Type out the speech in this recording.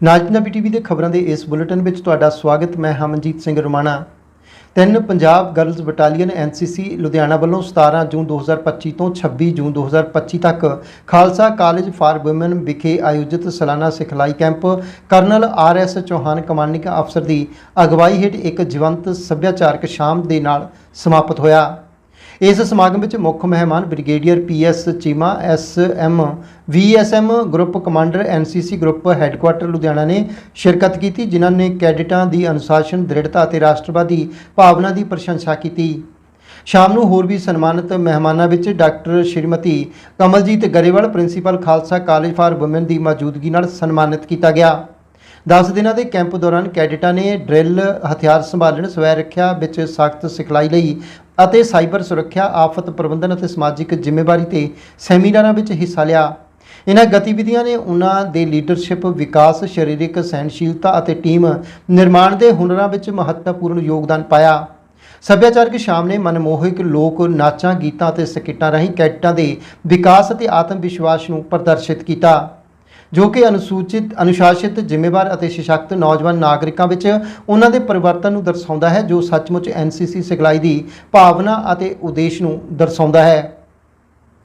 ਨਾਜ Punjabi TV ਦੇ ਖਬਰਾਂ ਦੇ ਇਸ ਬੁਲੇਟਿਨ ਵਿੱਚ ਤੁਹਾਡਾ ਸਵਾਗਤ, ਮੈਂ ਹਮਨਜੀਤ ਸਿੰਘ ਰਮਾਣਾ। ਤਿੰਨ Punjab girls battalion NCC Ludhiana ਵੱਲੋਂ 17 ਜੂਨ 2025 ਤੋਂ 26 ਜੂਨ 2025 ਤੱਕ ਖਾਲਸਾ ਕਾਲਜ ਫਾਰ ਔਮਨ ਵਿਖੇ ਆਯੋਜਿਤ ਸਾਲਾਨਾ ਸਿਖਲਾਈ camp colonel R S Chauhan commanding ਅਫਸਰ ਦੀ ਅਗਵਾਈ ਹੇਠ ਇੱਕ ਜੀਵੰਤ ਸੱਭਿਆਚਾਰਕ ਸ਼ਾਮ ਦੇ ਨਾਲ ਸਮਾਪਤ ਹੋਇਆ। ਇਸ ਸਮਾਗਮ ਵਿੱਚ ਮੁੱਖ ਮਹਿਮਾਨ brigadier PS Cheema SM VSM group commander NCC group headquarter Ludhiana ਨੇ ਸ਼ਿਰਕਤ ਕੀਤੀ, ਜਿਨ੍ਹਾਂ ਨੇ ਕੈਡਿਟਾਂ ਦੀ ਅਨੁਸ਼ਾਸਨ, ਦ੍ਰਿੜਤਾ ਅਤੇ ਰਾਸ਼ਟਰਵਾਦੀ ਭਾਵਨਾ ਦੀ ਪ੍ਰਸ਼ੰਸਾ ਕੀਤੀ। ਸ਼ਾਮ ਨੂੰ ਹੋਰ ਵੀ ਸਨਮਾਨਿਤ ਮਹਿਮਾਨਾਂ ਵਿੱਚ doctor Shrimati Kamaljeet Grewal, principal Khalsa college for women ਦੀ ਮੌਜੂਦਗੀ ਨਾਲ ਸਨਮਾਨਿਤ ਕੀਤਾ ਗਿਆ। 10 ਦਿਨਾਂ ਦੇ ਕੈਂਪ ਦੌਰਾਨ ਕੈਡਿਟਾਂ ਨੇ ਡਰਿਲ, ਹਥਿਆਰ ਸੰਭਾਲਣ ਸਵੈ ਰੱਖਿਆ ਵਿੱਚ ਸਖਤ ਸਿਖਲਾਈ ਲਈ ਅਤੇ ਸਾਈਬਰ ਸੁਰੱਖਿਆ, ਆਫਤ ਪ੍ਰਬੰਧਨ ਅਤੇ ਸਮਾਜਿਕ ਜ਼ਿੰਮੇਵਾਰੀ ਤੇ ਸੈਮੀਨਾਰਾਂ ਵਿੱਚ ਹਿੱਸਾ ਲਿਆ। ਇਹਨਾਂ ਗਤੀਵਿਧੀਆਂ ਨੇ ਉਹਨਾਂ ਦੇ ਲੀਡਰਸ਼ਿਪ, ਵਿਕਾਸ, ਸਰੀਰਕ ਸਹਿਣਸ਼ੀਲਤਾ ਅਤੇ ਟੀਮ ਨਿਰਮਾਣ ਦੇ ਹੁਨਰਾਂ ਵਿੱਚ ਮਹੱਤਵਪੂਰਨ ਯੋਗਦਾਨ ਪਾਇਆ। ਸੱਭਿਆਚਾਰਕ ਸ਼ਾਮ ਨੇ ਮਨਮੋਹਕ ਲੋਕ ਨਾਚਾਂ, ਗੀਤਾਂ ਅਤੇ ਸਕਿੱਟਾਂ ਰਾਹੀਂ ਕੈਡਟਾਂ ਦੇ ਵਿਕਾਸ ਅਤੇ ਆਤਮ ਵਿਸ਼ਵਾਸ ਨੂੰ ਪ੍ਰਦਰਸ਼ਿਤ ਕੀਤਾ। ਜੋ ਕਿ ਅਨੁਸੂਚਿਤ, ਅਨੁਸ਼ਾਸਿਤ, ਜ਼ਿੰਮੇਵਾਰ ਅਤੇ ਸਸ਼ਕਤ ਨੌਜਵਾਨ ਨਾਗਰਿਕਾਂ ਵਿੱਚ ਉਹਨਾਂ ਦੇ ਪਰਿਵਰਤਨ ਨੂੰ ਦਰਸਾਉਂਦਾ ਹੈ, ਜੋ ਸੱਚਮੁੱਚ ਐਨਸੀਸੀ ਸਿਖਲਾਈ ਦੀ ਭਾਵਨਾ ਅਤੇ ਉਦੇਸ਼ ਨੂੰ ਦਰਸਾਉਂਦਾ ਹੈ।